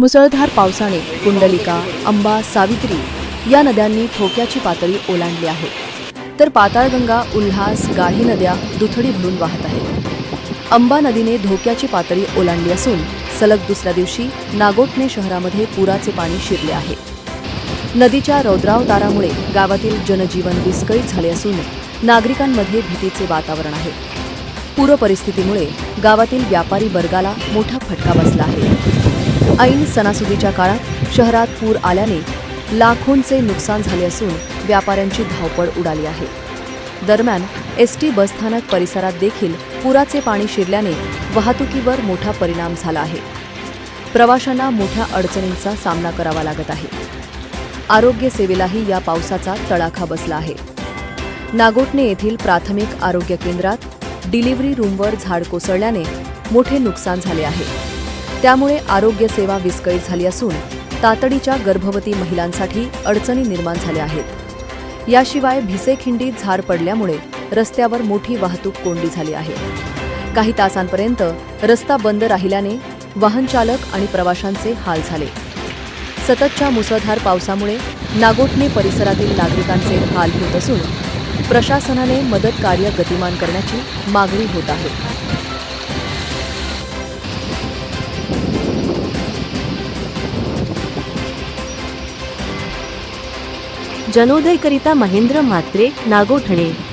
मुसळधार पावसाने कुंडलिका अंबा सावित्री या नद्यांनी धोक्याची पातळी ओलांडली आहे. तर पाताळगंगा उल्हास गाढी नद्या दुथडी भरून वाहत आहेत. अंबा नदीने धोक्याची पातळी ओलांडली असून सलग दुसऱ्या दिवशी नागोटणे शहरामध्ये पुराचे पाणी शिरले आहे. नदीच्या रौद्रावतारामुळे गावातील जनजीवन विस्कळीत झाले असून नागरिकांमध्ये भीतीचे वातावरण आहे. पूरपरिस्थितीमुळे गावातील व्यापारी वर्गाला मोठा फटका बसला आहे. ऐन सणासुदीच्या काळात शहरात पूर आल्याने लाखोंचे नुकसान झाले असून व्यापाऱ्यांची धावपळ उडाली आहे. दरम्यान एस टी बसस्थानक परिसरात देखील पुराचे पाणी शिरल्याने वाहतुकीवर मोठा परिणाम झाला आहे. प्रवाशांना मोठ्या अडचणींचा सामना करावा लागत आहे. आरोग्य सेवेलाही या पावसाचा तडाखा बसला आहे. नागोटणे येथील प्राथमिक आरोग्य केंद्रात डिलिव्हरी रूमवर झाड कोसळल्याने मोठे नुकसान झाले आहे. त्यामुळे आरोग्य सेवा विस्कळीत झाली असून तातडीच्या गर्भवती महिलांसाठी अडचणी निर्माण झाल्या आहेत. याशिवाय भिसेखिंडीत झार पडल्यामुळे रस्त्यावर मोठी वाहतूक कोंडी झाली आहे. काही तासांपर्यंत रस्ता बंद राहिल्याने वाहनचालक आणि प्रवाशांचे हाल झाले. सततच्या मुसळधार पावसामुळे नागोठणे परिसरातील नागरिकांचे हाल होत असून प्रशासनाने मदत कार्य गतिमान करण्याची मागणी होत आहे. जनोदयकरिता महेंद्र म्हात्रे नागोठणे.